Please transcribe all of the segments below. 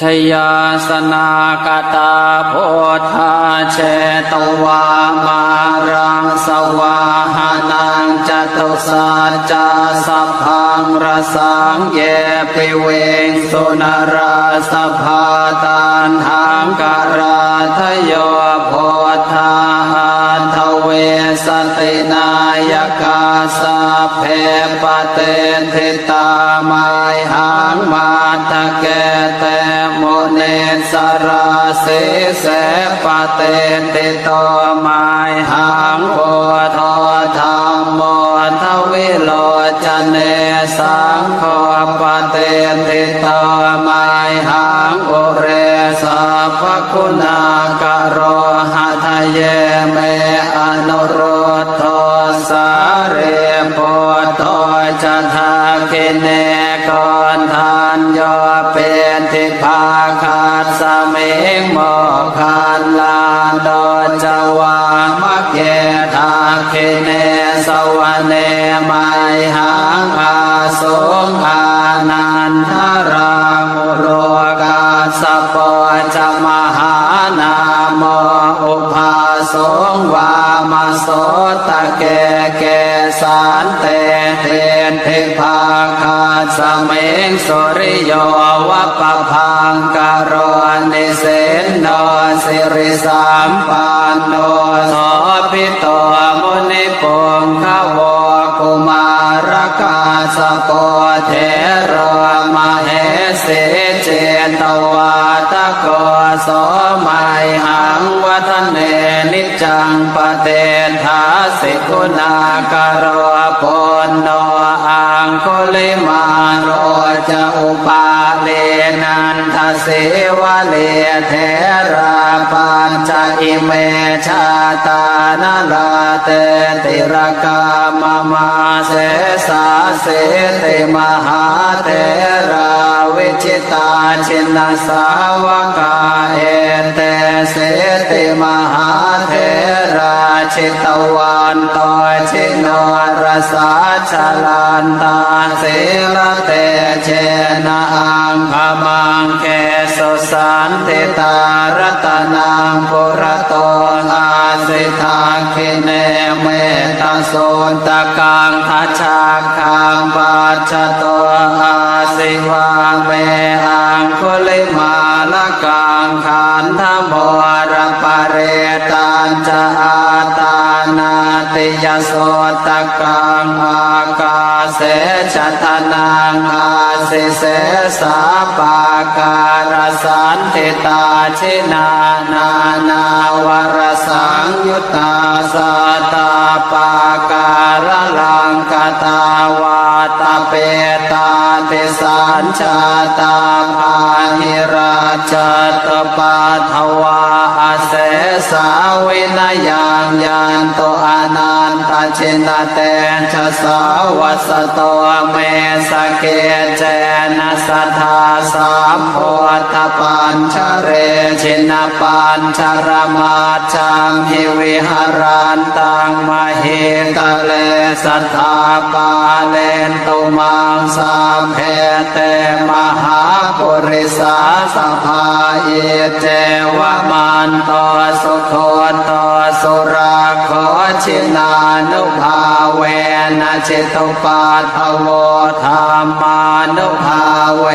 ชยาสนากตาโพธาเชตวามารังสวาหานังจตุสัจจะสัพพังรสังเยปิเวงสุนราสภาตันหังการาทโยโพธาหันทเวสตินายกาสาเพปเตทิตามายหัง มาตะเกเตโมเนสราเสเสปเตติโตมายหังโพธธรรมโมทวิโลจเนสังโฆปเตติโตมายหังโอเรสัพพคุณากร เนกอนทานยอเป็นทิพาคาสเมงโมคันลาโดจวามะเกทาเคเนสวเนไมหังอาสงอานันทรา โสตะเกเกสานเตเทนเทพาคาสเมงสุริโยวะปพังกโรนิเสนโนสิริสามปันโนสพิตมุนิปงขวกุมารกาสโปเทรมเหสิเจตวาตะโกโสมัยหั ปเตทาสิกุณากโรปนโนอังคุลิมาโรจะอุปาเลนันทเสวะเลเทราปัญจอิเมชาตานาลาเตติรกามมาเสสาเสติมหาเทราวิชิตาชินสาวกาเอ ชิตวันตชิโนรสาชลันตาเสลเตเชนะอังคมังเคสุสันติตารตนังปุระโตอาสิทาคิเนเมตโสตะกังทัชาคังปัจจโตอาสิวาเมอังคุลิมาละกังขันธโมรปะเรตันจะอา นาติยโสตกังอากาเสชะทนังอาสิเสสาปาการสันติตาชินานานาวรสังยุตตาสาตาปาการลังกตาวาตาเปตาติสัญชาตาภาหิราชตปาทวา สาวินยังยานโตอนันตชินเตชะสาวัสโตเมสเกเจนะสัทธาสามโพ ชินปัญชรมาจังหิวิหารันตังมเหตเลสัทธาปาเลนตุมังสามเพเตมหาปุริสาสภาเอเจวมันโตสุโคโตสุราโคชินานุภา จิตุปัฏฐโวธรรมานุภาเว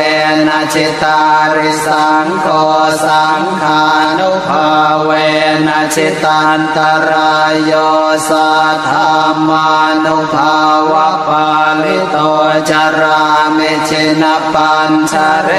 นะจิตาริสังโฆสังขานุภาเวนะจิตันตรายโยสัทธามานุภาวะปาลิโตจารามิชินปัญชเร